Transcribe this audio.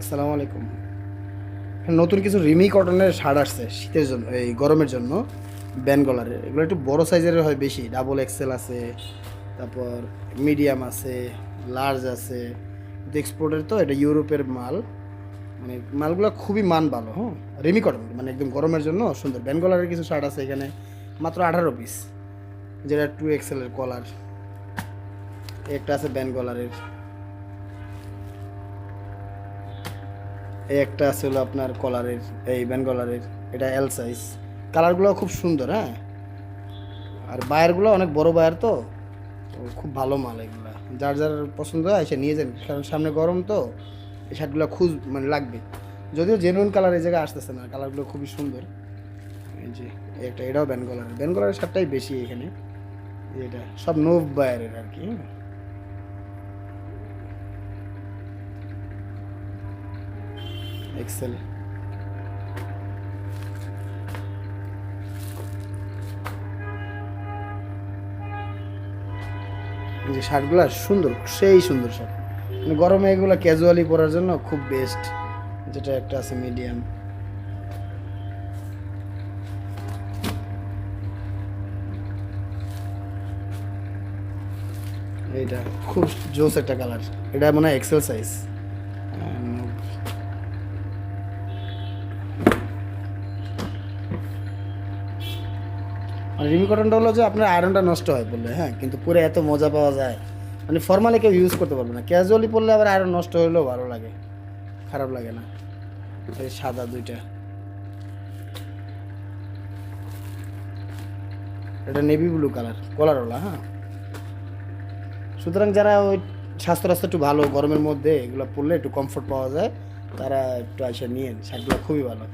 আসসালামু আলাইকুম। নতুন কিছু রিমি কটনের শার্ট আসছে, শীতের জন্য, এই গরমের জন্য, ব্যান গলারের এগুলো একটু বড় সাইজের হয় বেশি ডাবল এক্সেল আছে, তারপর মিডিয়াম আছে লার্জ আছে এক্সপোর্টের তো, এটা ইউরোপের মাল। মানে মালগুলো খুবই মান ভালো হ্যাঁ? রিমি কটন মানে একদম গরমের জন্য সুন্দর। ব্যান গলারের কিছু শার্ট আছে এখানে, মাত্র আঠারো পিস যেটা টু এক্সেলের কলার একটা আছে ব্যান এই একটা আছে আপনার কলারের, এই ব্যান কলারের, এটা এল সাইজ কালারগুলো খুব সুন্দর হ্যাঁ? আর বায়ারগুলো অনেক বড় বায়ার তো। খুব ভালো মাল এগুলো। যার যার পছন্দ হয় সে নিয়ে যান কারণ সামনে গরম তো, এই শার্টগুলো খুব মানে লাগবে। যদিও জেনুইন কালার এই জায়গায় আসতেছে না, কালারগুলো খুবই সুন্দর। এই যে একটা, এটাও ব্যান কলারের। ব্যান কলারের শার্টটাই বেশি এখানে। এটা সব নোভ বায়ারের আর কি হ্যাঁ। এক্সেল যে শার্টগুলো সুন্দর, সেই সুন্দর শার্ট। মানে গরমে এগুলো ক্যাজুয়ালি পরার জন্য খুব বেস্ট যেটা একটা আছে মিডিয়াম এইটা খুব জোস একটা কালার এটা মনে হয় এক্সেল সাইজ আর রিমি কটনটা হলো যে আপনার আয়রনটা নষ্ট হয় বললে হ্যাঁ কিন্তু পরে এত মজা পাওয়া যায়। মানে ফর্মালি কেউ ইউজ করতে পারবে না। ক্যাজুয়ালি পরলে আবার আয়রন নষ্ট হলেও ভালো লাগে, খারাপ লাগে না। এই সাদা দুইটা। এটা নেভি ব্লু কালার কলারওয়ালা হ্যাঁ। সুতরাং যারা ওই স্বাস্থ্য রাস্তা একটু ভালো, গরমের মধ্যে এগুলো পরলে একটু কমফোর্ট পাওয়া যায়, তারা একটু এসে নিয়ে শার্টগুলো খুবই ভালো।